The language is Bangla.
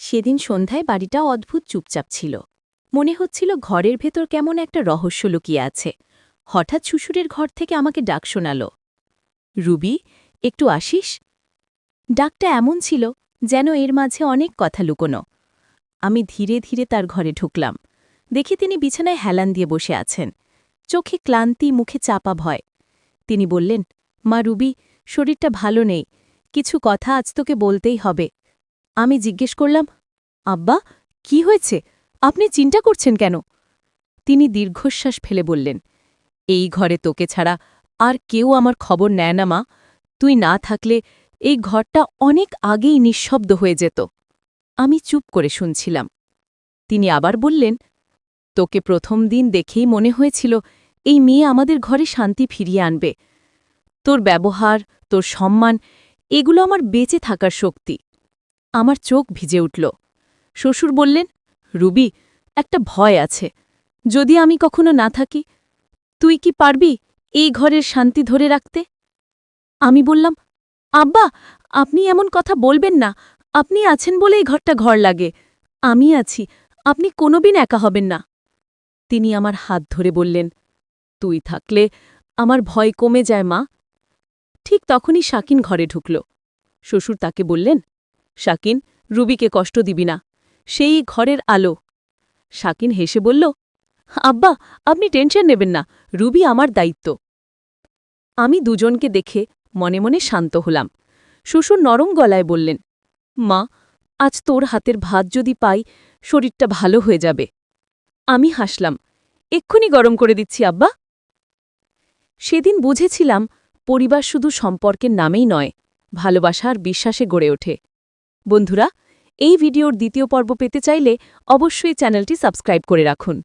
সেদিন সন্ধ্যায় বাড়িটা অদ্ভুত চুপচাপ ছিল। মনে হচ্ছিল ঘরের ভেতর কেমন একটা রহস্য লুকিয়ে আছে। হঠাৎ শ্বশুরের ঘর থেকে আমাকে ডাক শোনাল। রুবি, একটু আসিস? ডাকটা এমন ছিল যেন এর মাঝে অনেক কথা লুকোনো। আমি ধীরে ধীরে তার ঘরে ঢুকলাম। দেখি তিনি বিছানায় হেলান দিয়ে বসে আছেন। চোখে ক্লান্তি, মুখে চাপা ভয়। তিনি বললেন, মা রুবি, শরীরটা ভালো নেই। কিছু কথা আজ তোকে বলতেই হবে। আমি জিজ্ঞেস করলাম, আব্বা, কি হয়েছে? আপনি চিন্তা করছেন কেন? তিনি দীর্ঘশ্বাস ফেলে বললেন, এই ঘরে তোকে ছাড়া আর কেউ আমার খবর নেয় না মা। তুই না থাকলে এই ঘরটা অনেক আগেই নিঃশব্দ হয়ে যেত। আমি চুপ করে শুনছিলাম। তিনি আবার বললেন, তোকে প্রথম দিন দেখেই মনে হয়েছিল এই মেয়ে আমাদের ঘরে শান্তি ফিরিয়ে আনবে। তোর ব্যবহার, তোর সম্মান, এগুলো আমার বেঁচে থাকার শক্তি। আমার চোখ ভিজে উঠল। শ্বশুর বললেন, রুবি, একটা ভয় আছে। যদি আমি কখনো না থাকি, তুই কি পারবি এই ঘরের শান্তি ধরে রাখতে? আমি বললাম, আব্বা, আপনি এমন কথা বলবেন না। আপনি আছেন বলেই ঘরটা ঘর লাগে। আমি আছি, আপনি কোনোদিন একা হবেন না। তিনি আমার হাত ধরে বললেন, তুই থাকলে আমার ভয় কমে যায় মা। ঠিক তখনই শাকিন ঘরে ঢুকল। শ্বশুর তাকে বললেন শাকিন, রুবিকে কষ্ট দিবি না। সেই ঘরের আলো। শাকিন হেসে বলল, আব্বা, আপনি টেনশন নেবেন না, রুবি আমার দায়িত্ব। আমি দুজনকে দেখে মনে মনে শান্ত হলাম। শ্বশুর নরম গলায় বললেন, মা, আজ তোর হাতের ভাত যদি পাই, শরীরটা ভালো হয়ে যাবে। আমি হাসলাম, এক্ষুনি গরম করে দিচ্ছি, আব্বা। সেদিন বুঝেছিলাম, পরিবার শুধু সম্পর্কের নামেই নয়, ভালোবাসা আর বিশ্বাসে গড়ে ওঠে। বন্ধুরা এই ভিডিওর দ্বিতীয় পর্ব পেতে চাইলে অবশ্যই চ্যানেলটি সাবস্ক্রাইব করে রাখুন।